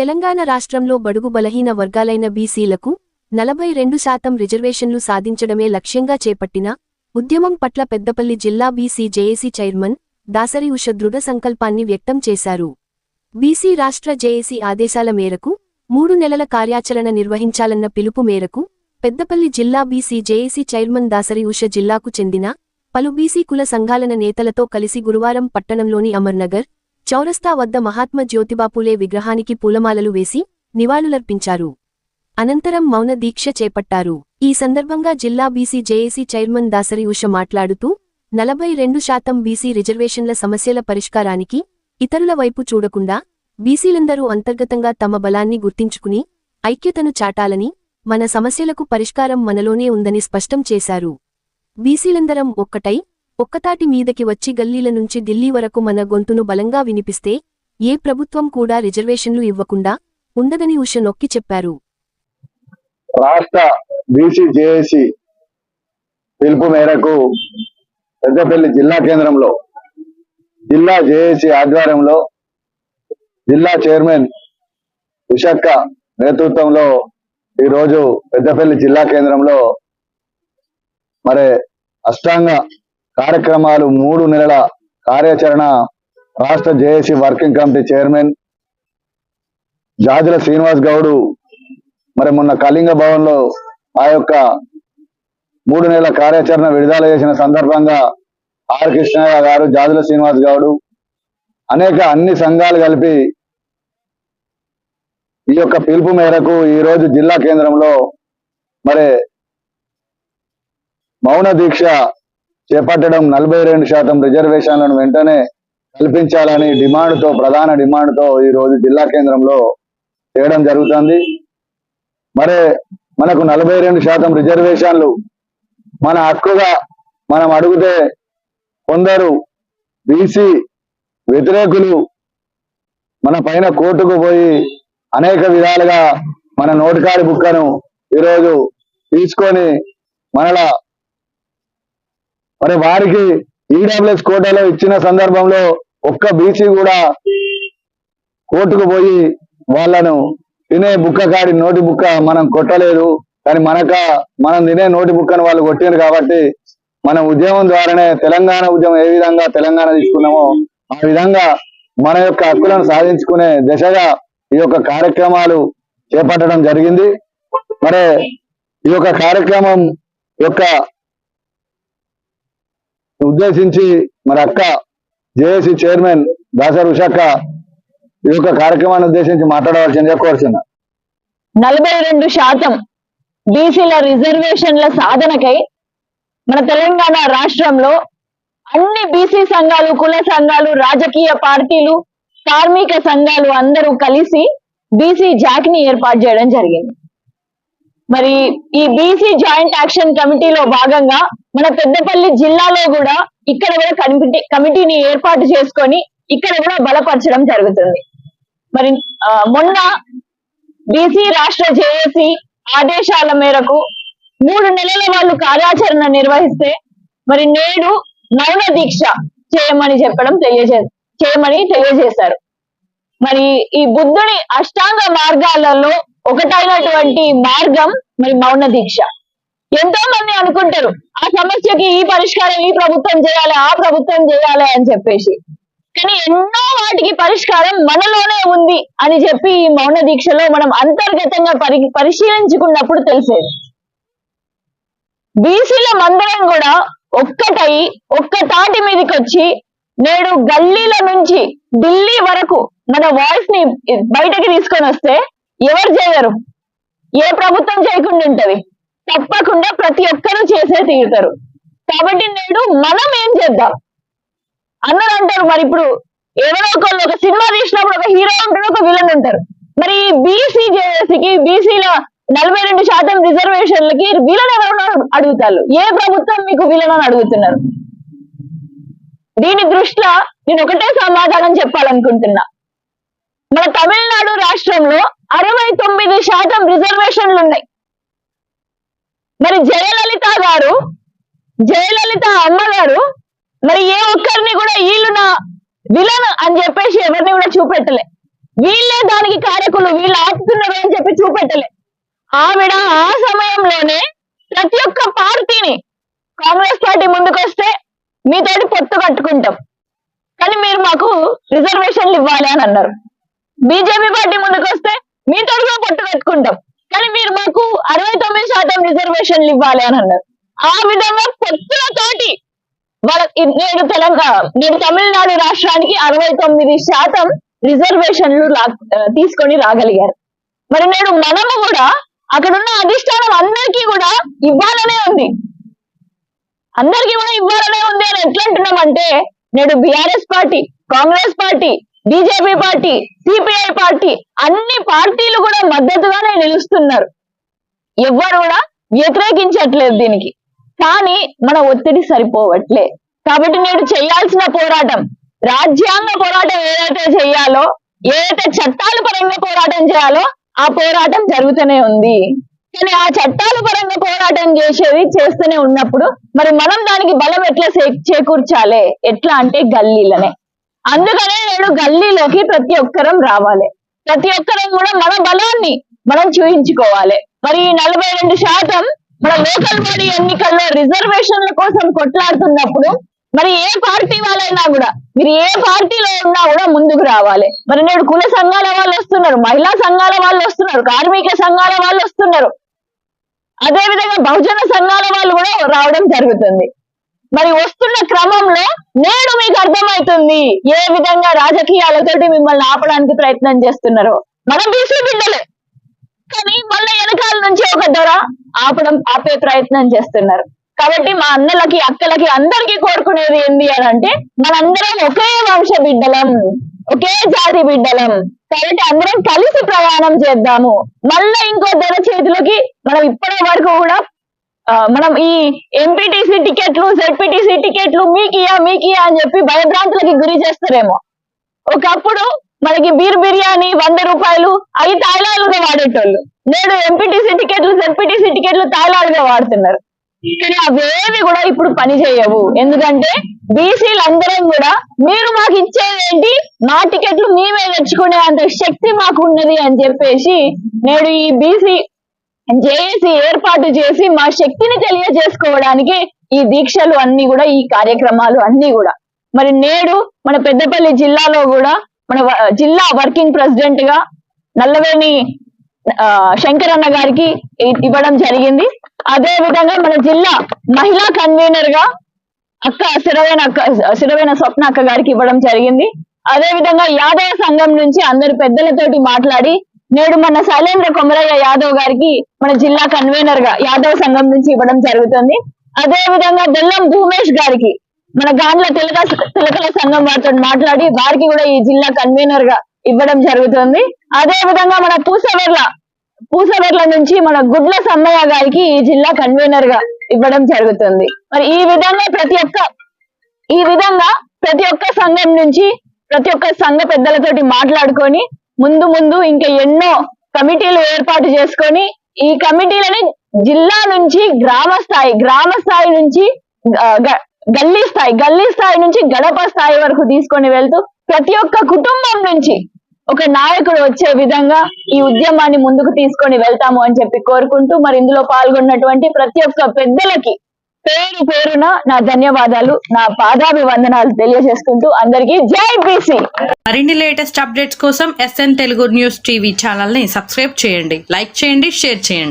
తెలంగాణ రాష్ట్రంలో బడుగు బలహీన వర్గాలైన బీసీలకు నలభై రెండు శాతం రిజర్వేషన్లు సాధించడమే లక్ష్యంగా చేపట్టిన ఉద్యమం పట్ల పెద్దపల్లి జిల్లా BC JAC chairman Dasari Usha దృఢ సంకల్పాన్ని వ్యక్తం చేశారు. బీసీ రాష్ట్ర జేఏసీ ఆదేశాల మేరకు మూడు నెలల కార్యాచరణ నిర్వహించాలన్న పిలుపు మేరకు పెద్దపల్లి జిల్లా BC JAC chairman Dasari Usha జిల్లాకు చెందిన పలు బీసీ కుల సంఘాలన నేతలతో కలిసి గురువారం పట్టణంలోని అమర్నగర్ చౌరస్తా వద్ద మహాత్మ జ్యోతిబాపులే విగ్రహానికి పూలమాలలు వేసి నివాళులర్పించారు. అనంతరం మౌన దీక్ష చేపట్టారు. ఈ సందర్భంగా జిల్లా BC JAC chairman Dasari Usha మాట్లాడుతూ నలభై రెండు శాతం బీసీ రిజర్వేషన్ల సమస్యల పరిష్కారానికి ఇతరుల వైపు చూడకుండా బీసీలందరూ అంతర్గతంగా తమ బలాన్ని గుర్తించుకుని ఐక్యతను చాటాలని మన సమస్యలకు పరిష్కారం మనలోనే ఉందని స్పష్టం చేశారు. బీసీలందరం ఒక్కటై ఒక్కతాటి మీదకి వచ్చి గల్లీల నుంచి ఢిల్లీ వరకు మన గొంతును బలంగా వినిపిస్తే ఏ ప్రభుత్వం కూడా రిజర్వేషన్లు ఇవ్వకుండా ఉండదని ఉష నొక్కి చెప్పారు. రాష్ట్ర బీసీ జేఏసీ పిలుపు మేరకు పెద్దపల్లి జిల్లా కేంద్రంలో జిల్లా జేఏసీ ఆధ్వర్యంలో జిల్లా చైర్మన్ ఉషక్క నేతృత్వంలో ఈరోజు పెద్దపల్లి జిల్లా కేంద్రంలో మరి అష్టాంగ కార్యక్రమాలు మూడు నెలల కార్యాచరణ రాష్ట్ర JAC working committee chairman Jajula Srinivas Goud మరి మొన్న కళింగ భవన్లో ఆ యొక్క మూడు నెలల కార్యాచరణ విడుదల చేసిన సందర్భంగా ఆర్ కృష్ణయ్య గారు జాజుల శ్రీనివాస్ గౌడు అనేక అన్ని సంఘాలు కలిపి ఈ యొక్క పిలుపు మేరకు ఈ రోజు జిల్లా కేంద్రంలో మరి మౌన దీక్ష చేపట్టడం నలభై రెండు శాతం రిజర్వేషన్లను వెంటనే కల్పించాలని డిమాండ్తో ప్రధాన డిమాండ్తో ఈ రోజు జిల్లా కేంద్రంలో చేయడం జరుగుతుంది. మరి మనకు నలభై రెండు శాతం రిజర్వేషన్లు మన హక్కుగా మనం అడిగితే కొందరు బీసీ వ్యతిరేకులు మన పైన కోర్టుకు పోయి అనేక విధాలుగా మన నోటికాడి బుక్కను ఈరోజు తీసుకొని మనలా మరి వారికి ఈడబ్ల్యూఎస్ కోటాలో ఇచ్చిన సందర్భంలో ఒక్క బీసీ కూడా కోర్టుకు పోయి వాళ్ళను తినే బుక్క కాడి నోటి బుక్క మనం కొట్టలేదు. కానీ మనక మనం తినే నోటి బుక్కను వాళ్ళు కొట్టారు కాబట్టి మన ఉద్యమం ద్వారానే తెలంగాణ ఉద్యమం ఏ విధంగా తెలంగాణ తీసుకున్నామో ఆ విధంగా మన యొక్క హక్కులను సాధించుకునే దిశగా ఈ యొక్క కార్యక్రమాలు చేపట్టడం జరిగింది. మరి ఈ యొక్క కార్యక్రమం యొక్క ఉద్దేశించి మరి అక్క జేఏసీ చైర్మన్ దాసర్ ఉషక్క ఈ యొక్క కార్యక్రమాన్ని ఉద్దేశించి మాట్లాడవలసింది కోరుచున్నా. నలభై రెండు శాతం బీసీల రిజర్వేషన్ల సాధనకై మన తెలంగాణ రాష్ట్రంలో అన్ని బీసీ సంఘాలు కుల సంఘాలు రాజకీయ పార్టీలు కార్మిక సంఘాలు అందరూ కలిసి బీసీ జాక్ని ఏర్పాటు చేయడం జరిగింది. మరి ఈ బీసీ జాయింట్ యాక్షన్ కమిటీలో భాగంగా మన పెద్దపల్లి జిల్లాలో కూడా ఇక్కడ కూడా కమిటీ కమిటీని ఏర్పాటు చేసుకొని ఇక్కడ కూడా బలపరచడం జరుగుతుంది. మరి మొన్న బీసీ రాష్ట్ర జేఏసీ ఆదేశాల మేరకు మూడు నెలల వాళ్ళు కార్యాచరణ నిర్వహిస్తే మరి నేడు మౌన దీక్ష చేయమని చెప్పడం తెలియజే చేయమని తెలియజేశారు. మరి ఈ బుద్ధుని అష్టాంగ మార్గాలలో ఒకటైనటువంటి మార్గం మరి మౌన దీక్ష. ఎంతో మంది అనుకుంటారు ఆ సమస్యకి ఈ పరిష్కారం ఈ ప్రభుత్వం చేయాలి ఆ ప్రభుత్వం చేయాలి అని చెప్పేసి. కానీ ఎన్నో వాటికి పరిష్కారం మనలోనే ఉంది అని చెప్పి ఈ మౌన దీక్షలో మనం అంతర్గతంగా పరి పరిశీలించుకున్నప్పుడు తెలిసేది. బీసీల మందరం కూడా ఒక్కటై ఒక్క తాటి మీదకి వచ్చి నేడు గల్లీల నుంచి ఢిల్లీ వరకు మన వాయిస్ని బయటకి తీసుకొని వస్తే ఎవరు చేయరు. ఏ ప్రభుత్వం చేయకుండా ఉంటది. తప్పకుండా ప్రతి ఒక్కరూ చేసే తీరుతారు. కాబట్టి నేడు మనం ఏం చేద్దాం? అందరూ అంటారు మరి ఇప్పుడు ఎవరో ఒకళ్ళు ఒక సినిమా తీసినప్పుడు ఒక హీరో ఉంటారు ఒక విలన్ ఉంటారు మరి బీసీ జేఏసీకి బీసీల నలభై రెండు శాతం రిజర్వేషన్లకి విలన్ ఎవరన్నా అడుగుతారు? ఏ ప్రభుత్వం మీకు విలన్ అని అడుగుతున్నారు? దీని దృష్ట్యా నేను ఒకటే సమాధానం చెప్పాలనుకుంటున్నా. మన తమిళనాడు రాష్ట్రంలో అరవై తొమ్మిది శాతం రిజర్వేషన్లు ఉన్నాయి. మరి జయలలిత గారు జయలలిత అమ్మగారు మరి ఏ ఒక్కరిని కూడా వీళ్ళు నా విలన్ అని చెప్పేసి ఎవరిని కూడా చూపెట్టలే. వీళ్ళే దానికి కారకులు వీళ్ళు ఆపుతున్నారు అని చెప్పి చూపెట్టలే. ఆవిడ ఆ సమయంలోనే ప్రతి ఒక్క పార్టీని కాంగ్రెస్ పార్టీ ముందుకొస్తే మీతోటి పొత్తు కట్టుకుంటాం. కానీ మీరు మాకు రిజర్వేషన్లు ఇవ్వాలి అని అన్నారు. బీజేపీ పార్టీ ముందుకొస్తే మీతో కూడా పొట్టు పెట్టుకుంటాం. కానీ మీరు మాకు అరవై తొమ్మిది శాతం రిజర్వేషన్లు ఇవ్వాలి అని అన్నారు. ఆ విధంగా పొత్తులతోటి వాళ్ళ నేడు తెలంగాణ నేడు తమిళనాడు రాష్ట్రానికి అరవై తొమ్మిది శాతం రిజర్వేషన్లు తీసుకొని రాగలిగారు. మరి నేడు మనము కూడా అక్కడ ఉన్న అధిష్టానం అందరికీ కూడా ఇవ్వాలనే ఉంది. అందరికీ కూడా ఇవ్వాలనే ఉంది అని ఎట్లా అంటున్నామంటే నేడు BRS party Congress party BJP party CPI party అన్ని పార్టీలు కూడా మద్దతుగానే నిలుస్తున్నారు. ఎవ్వరు కూడా వ్యతిరేకించట్లేదు దీనికి. కానీ మన ఒత్తిడి సరిపోవట్లే. కాబట్టి నేడు చేయాల్సిన పోరాటం రాజ్యాంగ పోరాటం ఏదైతే చేయాలో ఏదైతే చట్టాల పరంగా పోరాటం చేయాలో ఆ పోరాటం జరుగుతూనే ఉంది. కానీ ఆ చట్టాల పరంగా పోరాటం చేసేది చేస్తూనే ఉన్నప్పుడు మరి మనం దానికి బలం ఎట్లా చేకూర్చాలే చేకూర్చాలి? ఎట్లా అంటే గల్లీలనే. అందుకనే నేను గల్లీలోకి ప్రతి ఒక్కరం రావాలి. ప్రతి ఒక్కరం కూడా మన బలాన్ని మనం చూయించుకోవాలి. మరి నలభై రెండు శాతం మన లోకల్ బాడీ ఎన్నికల్లో రిజర్వేషన్ల కోసం కొట్లాడుతున్నప్పుడు మరి ఏ పార్టీ వాళ్ళైనా కూడా మీరు ఏ పార్టీలో ఉన్నా కూడా ముందుకు రావాలి. మరి నేడు కుల సంఘాల వాళ్ళు వస్తున్నారు మహిళా సంఘాల వాళ్ళు వస్తున్నారు కార్మిక సంఘాల వాళ్ళు వస్తున్నారు. అదే విధంగా బహుజన సంఘాల వాళ్ళు కూడా రావడం జరుగుతుంది. మరి వస్తున్న క్రమంలో నేడు మీకు అర్థమవుతుంది ఏ విధంగా రాజకీయాలతోటి మిమ్మల్ని ఆపడానికి ప్రయత్నం చేస్తున్నారో. మనం బీసీ బిడ్డలే. కానీ మళ్ళీ వెనకాల నుంచి ఒక ధర ఆపడం ఆపే ప్రయత్నం చేస్తున్నారు. కాబట్టి మా అన్నలకి అక్కలకి అందరికీ కోరుకునేది ఏంది అని అంటే మనందరం ఒకే వంశ బిడ్డలం ఒకే జాతి బిడ్డలం. కాబట్టి అందరం కలిసి ప్రయాణం చేద్దాము. మళ్ళీ ఇంకో ధర చేతిలోకి మనం ఇప్పటి వరకు కూడా మనం ఈ ఎంపీటీసీ టికెట్లు జెడ్పీటీసీ టికెట్లు మీకియా మీకియా అని చెప్పి భయభ్రాంతులకి గురి చేస్తారేమో. ఒకప్పుడు మనకి బీర్ బిర్యానీ వంద రూపాయలు అవి తాయిలాలుగా వాడేటోళ్ళు. నేడు ఎంపీటీసీ టికెట్లు జెడ్పీటీసీ టికెట్లు తాయిలాలుగా వాడుతున్నారు. కానీ అవేవి కూడా ఇప్పుడు పని చేయవు. ఎందుకంటే బీసీలు అందరం కూడా మీరు మాకు ఇచ్చేదేంటి? మా టికెట్లు మేమే తెచ్చుకునే అంత శక్తి మాకు ఉన్నది అని చెప్పేసి నేడు ఈ బీసీ చేసి ఏర్పాటు చేసి మా శక్తిని తెలియజేసుకోవడానికి ఈ దీక్షలు అన్ని కూడా ఈ కార్యక్రమాలు అన్ని కూడా. మరి నేడు మన పెద్దపల్లి జిల్లాలో కూడా మన జిల్లా వర్కింగ్ ప్రెసిడెంట్గా నల్లవేణి శంకరన్న గారికి ఇవ్వడం జరిగింది. అదే విధంగా మన జిల్లా మహిళా కన్వీనర్గా అక్క సిరవేణ అక్క సిరవేణ స్వప్న అక్క గారికి ఇవ్వడం జరిగింది. అదే విధంగా యాదవ సంఘం నుంచి అందరు పెద్దలతోటి మాట్లాడి నేడు మన శైలేంద్ర కొమరయ్య యాదవ్ గారికి మన జిల్లా కన్వీనర్గా యాదవ్ సంఘం నుంచి ఇవ్వడం జరుగుతుంది. అదే విధంగా దెల్లం భూమేష్ గారికి మన గాండ్ల తిలక తిలకల సంఘం వారితో మాట్లాడి వారికి కూడా ఈ జిల్లా కన్వీనర్గా ఇవ్వడం జరుగుతుంది. అదే విధంగా మన పూసవర్ల పూసవర్ల నుంచి మన గుడ్ల సమ్మయ్య గారికి ఈ జిల్లా కన్వీనర్గా ఇవ్వడం జరుగుతుంది. మరి ఈ విధంగా ప్రతి ఒక్క ఈ విధంగా ప్రతి ఒక్క సంఘం నుంచి ప్రతి ఒక్క సంఘ పెద్దలతోటి మాట్లాడుకొని ముందు ముందు ఇంకా ఎన్నో కమిటీలు ఏర్పాటు చేసుకొని ఈ కమిటీలని జిల్లా నుంచి గ్రామ స్థాయి గ్రామ స్థాయి నుంచి గల్లీ స్థాయి గల్లీ స్థాయి నుంచి గడప స్థాయి వరకు తీసుకొని వెళ్తూ ప్రతి ఒక్క కుటుంబం నుంచి ఒక నాయకుడు వచ్చే విధంగా ఈ ఉద్యమాన్ని ముందుకు తీసుకొని వెళ్తాము అని చెప్పి కోరుకుంటూ మరి ఇందులో పాల్గొన్నటువంటి ప్రతి ఒక్క పెద్దలకి పేరు పేరున నా ధన్యవాదాలు నా పాదాభివందనాలు తెలియజేసుకుంటూ అందరికీ జై బీసీ. మరిన్ని లేటెస్ట్ అప్డేట్స్ కోసం ఎస్ఎన్ తెలుగు న్యూస్ టీవీ ఛానల్ని సబ్స్క్రైబ్ చేయండి లైక్ చేయండి షేర్ చేయండి.